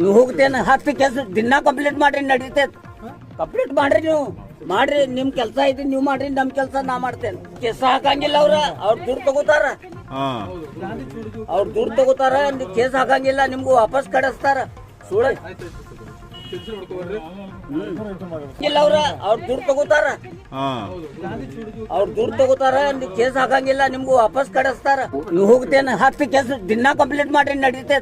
ನೀವು ಹೋಗ್ತೇನೆ ಹತ್ತು ಕೆಲಸ ದಿನ ಕಂಪ್ಲೀಟ್ ಮಾಡ್ರಿ ನಡೀತೈತೆ ಕಂಪ್ಲೀಟ್ ಮಾಡ್ರಿ ನೀವು. ಮಾಡ್ರಿ ನಿಮ್ ಕೆಲಸ ಐತಿ ನೀವು ಮಾಡ್ರಿ ನಮ್ ಕೆಲಸ ನಾ ಮಾಡ್ತೇನೆ. ಕೆಸ ಹಾಕಂಗಿಲ್ಲ ಅವ್ರ ಅವ್ರ ದುಡ್ಡು ತಗೋತಾರ. ಅವ್ರ ದುಡ್ಡು ತಗೋತಾರ ಕೇಸ್ ಹಾಕಂಗಿಲ್ಲ ನಿಮ್ಗೂ ವಾಪಸ್ ಕಡಿಸ್ತಾರ ಸುಳ್ಳ. ಇಲ್ಲ ಅವ್ರ ಅವ್ರ ದುಡ್ಡು ತಗೋತಾರ. ಅವ್ರ ದುಡ್ಡು ತಗೋತಾರ ಕೇಸ್ ಹಾಕಂಗಿಲ್ಲ ನಿಮ್ಗೂ ವಾಪಸ್ ಕಡಿಸ್ತಾರ ನೀವು ಹೋಗ್ತೇನೆ ಹತ್ತು ಕೆಲಸ ದಿನ ಕಂಪ್ಲೀಟ್ ಮಾಡ್ರಿ ನಡೀತೈತೆ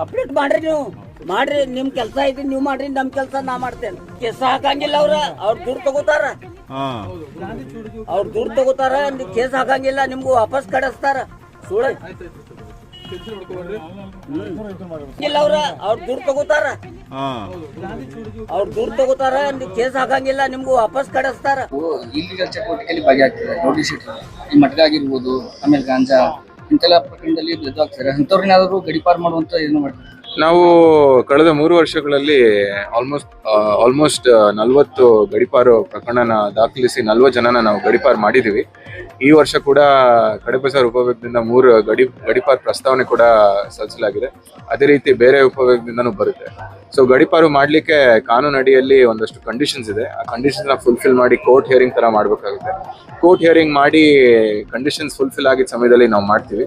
ಕಂಪ್ಲೀಟ್ ಮಾಡ್ರಿ ನೀವು. ಮಾಡ್ರಿ ನಿಮ್ ಕೆಲಸ ಐತಿ ನೀವು ಮಾಡ್ರಿ ನಮ್ ಕೆಲಸ ನಾ ಮಾಡ್ತೇನೆ. ಕೆಸ ಹಾಕಂಗಿಲ್ಲ ಅವ್ರ ಅವ್ರ ದುಡ್ಡು ತಗೋತಾರ. ಅವ್ರ ದುಡ್ಡು ತಗೋತಾರ ಕೇಸ್ ಹಾಕಂಗಿಲ್ಲ ನಿಮ್ಗೂ ವಾಪಸ್ ಕಡಿಸ್ತಾರ ಸುಳ್ಳ. ಇಲ್ಲ ಅವ್ರ ಅವ್ರ ದುಡ್ಡು ತಗೋತಾರ. ಅವ್ರ ದುಡ್ಡು ತಗೋತಾರ ಕೇಸ್ ಹಾಕಂಗಿಲ್ಲ ನಿಮ್ಗೂ ವಾಪಸ್ ಕಡಸ್ತಾರ ಇಲ್ಲಿಗಲ್ ಚಟುವಟಿಕೆಯಲ್ಲಿ ಭಾಗಿಯಾಗ್ತಿದ್ದಾರೆ ನೋಟಿಸ್ ಈ ಮಟ್ಗ ಆಗಿರ್ಬೋದು ಆಮೇಲೆ ಗಾಂಜಾ ಇಂತೆಲ್ಲ ಪ್ರಕರಣದಲ್ಲಿ ಎದುರಾಗ್ತಾರೆ ಅಂಥವ್ರನ್ಯಾದ್ರು ಗಡಿಪಾರು ಮಾಡುವಂತ ಏನು ಮಾಡ್ತಾರೆ. ನಾವು ಕಳೆದ ಮೂರು ವರ್ಷಗಳಲ್ಲಿ ಆಲ್ಮೋಸ್ಟ್ ಆಲ್ಮೋಸ್ಟ್ ನಲ್ವತ್ತು ಗಡಿಪಾರು ಪ್ರಕರಣನ ದಾಖಲಿಸಿ ನಲ್ವತ್ತು ಜನನ ನಾವು ಗಡಿಪಾರು ಮಾಡಿದ್ದೀವಿ. ಈ ವರ್ಷ ಕೂಡ ಕಡಪಸಾರ್ ಉಪವಿಭಾಗದಿಂದ ಮೂರು ಗಡಿ, ಗಡಿಪಾರು ಪ್ರಸ್ತಾವನೆ ಕೂಡ ಸಲ್ಲಿಸಲಾಗಿದೆ. ಅದೇ ರೀತಿ ಬೇರೆ ಉಪವಿಭಾಗದಿಂದನೂ ಬರುತ್ತೆ. ಸೊ ಗಡಿಪಾರು ಮಾಡಲಿಕ್ಕೆ ಕಾನೂನು ಅಡಿಯಲ್ಲಿ ಒಂದಷ್ಟು ಕಂಡೀಷನ್ಸ್ ಇದೆ. ಆ ಕಂಡೀಷನ್ಸ್ನ ಫುಲ್ಫಿಲ್ ಮಾಡಿ ಕೋರ್ಟ್ ಹಿಯರಿಂಗ್ ಥರ ಮಾಡಬೇಕಾಗುತ್ತೆ. ಕೋರ್ಟ್ ಹಿಯರಿಂಗ್ ಮಾಡಿ ಕಂಡೀಷನ್ಸ್ ಫುಲ್ಫಿಲ್ ಆಗಿದ್ದ ಸಮಯದಲ್ಲಿ ನಾವು ಮಾಡ್ತೀವಿ.